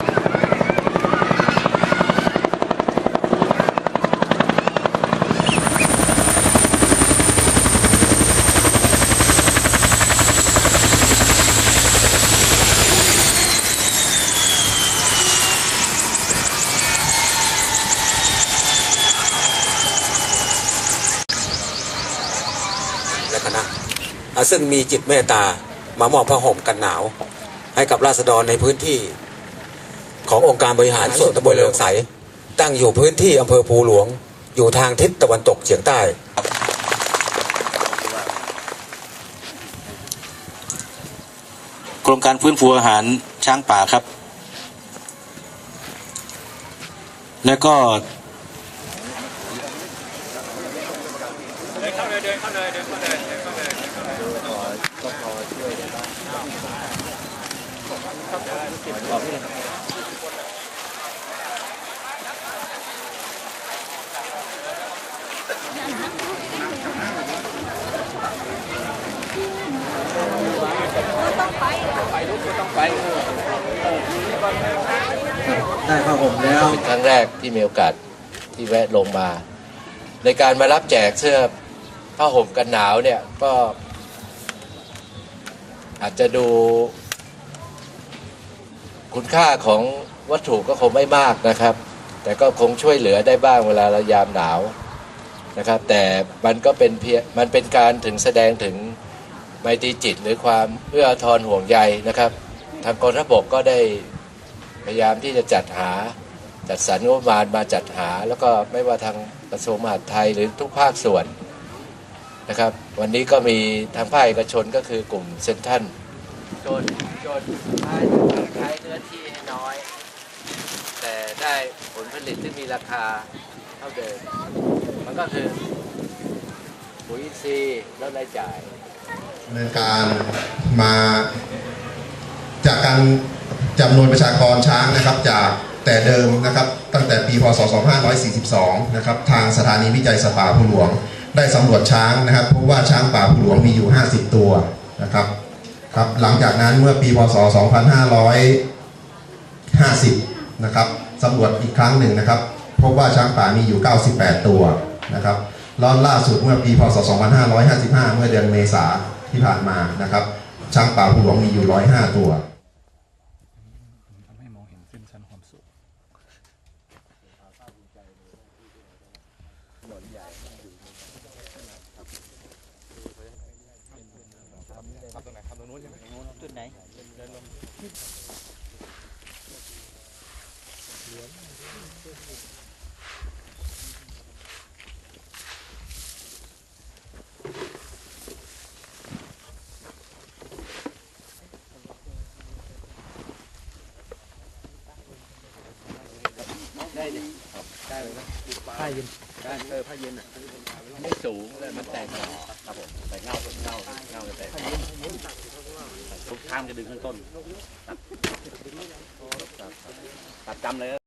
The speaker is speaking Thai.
และคณะซึ่งมีจิตเมตตามามอบผ้าห่มกันหนาว ให้กับราษฎรในพื้นที่ ขององค์การบริหารส่วนตำบลเลืองใส ตั้งอยู่พื้นที่อำเภอภูหลวง อยู่ทางทิศตะวันตกเฉียงใต้โครงการฟื้นฟูอาหารช้างป่าครับ แล้วก็ ได้ผ้าห่มแล้วเป็นครั้งแรกที่มีโอกาสที่แวะลงมา ในการมารับแจกเสื้อผ้าห่มกันหนาวเนี่ยก็ อาจจะดู คุณค่าของวัตถุก็คงไม่มากนะครับ แต่ก็คงช่วยเหลือได้บ้างเวลาเรายามหนาว นะครับ แต่มันก็เป็นเพียมันเป็นการถึงแสดงถึงไมตรีจิตหรือความเอื้อทอาทรห่วงใยนะครับ ทางกองทัพบกก็ได้พยายามที่จะจัดหาจัดสรรงบประมาณมาจัดหา แล้วก็ไม่ว่าทางกระทรวงมหาดไทยหรือทุกภาคส่วนนะครับ วันนี้ก็มีทางภาคเอกชนก็คือกลุ่มเซนทันจนจนใช้เนื้อที่ให้น้อย แต่ได้ผลผลิตที่มีราคา เท่าเดิม มันก็คือปุ๋ยอินทรีย์แล้วรายจ่ายดำเนินการมาจากการจำนวนประชากรช้างนะครับจากแต่เดิมนะครับตั้งแต่ปีพศ 2542 นะครับทางสถานีวิจัยสป่าภูหลวง ได้สำรวจช้างนะครับพบว่าช้างป่าภูหลวงมีอยู่ 50 ตัวนะครับครับหลังจากนั้นเมื่อปีพศ 2550 นะครับสำรวจอีกครั้งหนึ่งนะครับ พบว่าช้างป่ามีอยู่ 98 ตัวนะครับแล้วล่าสุดเมื่อปีพศ 2555 เมื่อเดือนเมษาที่ผ่านมานะครับ ช้างป่าภูหลวงมีอยู่ 105 ตัวทำให้มองเห็นเส้น ชั้นความสูงไม่สูงเลยมันแตกหน่อครับผมแต่เงาเงาเงาจะแตกทุกทางจะดึงขึ้นต้นตัดตัดจำเลย